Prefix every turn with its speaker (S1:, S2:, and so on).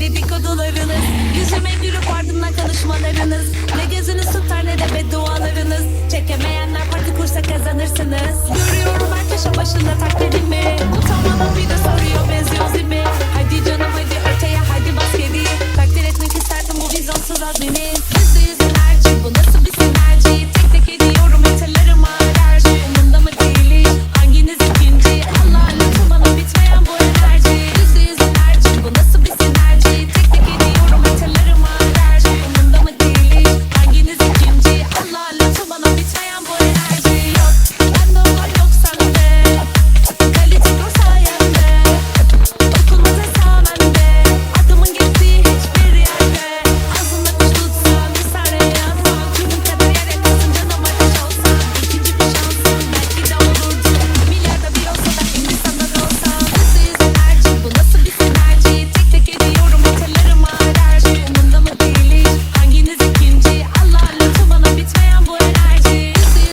S1: dedikodularınız Yüzüme gülüp ardından konuşmalarınız. Ne gözünüz tutar ne de beddualarınız. Çekemeyenler parti kursa kazanırsınız. Görüyorum ben köşe başında taklidimi Utanmadan bir de soruyor benziyor zimi. Hadi canım hadi öteye hadi bas geriye. Takdir etmek isterdim bu vizyonsuz azminiz